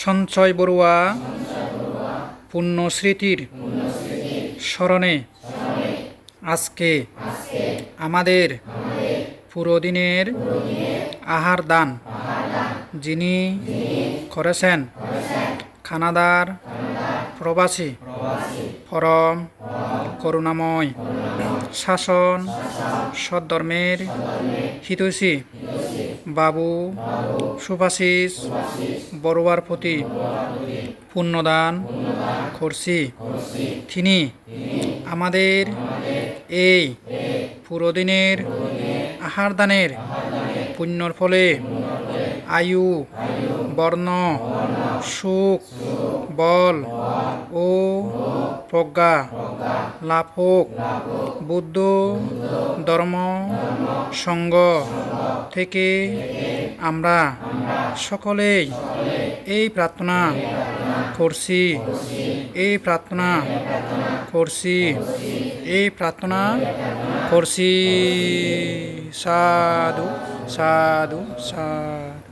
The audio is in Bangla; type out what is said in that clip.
সঞ্চয় বড়ুয়া পুণ্যস্মৃতির স্মরণে আজকে আমাদের পুরো দিনের আহার দান যিনি করেছেন খানাদার প্রবাসী পরম করুণাময় শাসন সদ্ধর্মের হিতৈষী বাবু সুভাষিস বড়ুয়ার প্রতি পুণ্যদান করছি। তিনি আমাদের এই পুরোদিনের আহার দানের পুণ্যর ফলে আয়ু, বর্ণ, সুখ, বল ও প্রজ্ঞা লাভ হোক বুদ্ধ ধর্ম সঙ্গ থেকে আমরা সকলেই এই প্রার্থনা করছি। এই প্রার্থনা করছি। এই প্রার্থনা করছি। সাধু সাধু সাধু।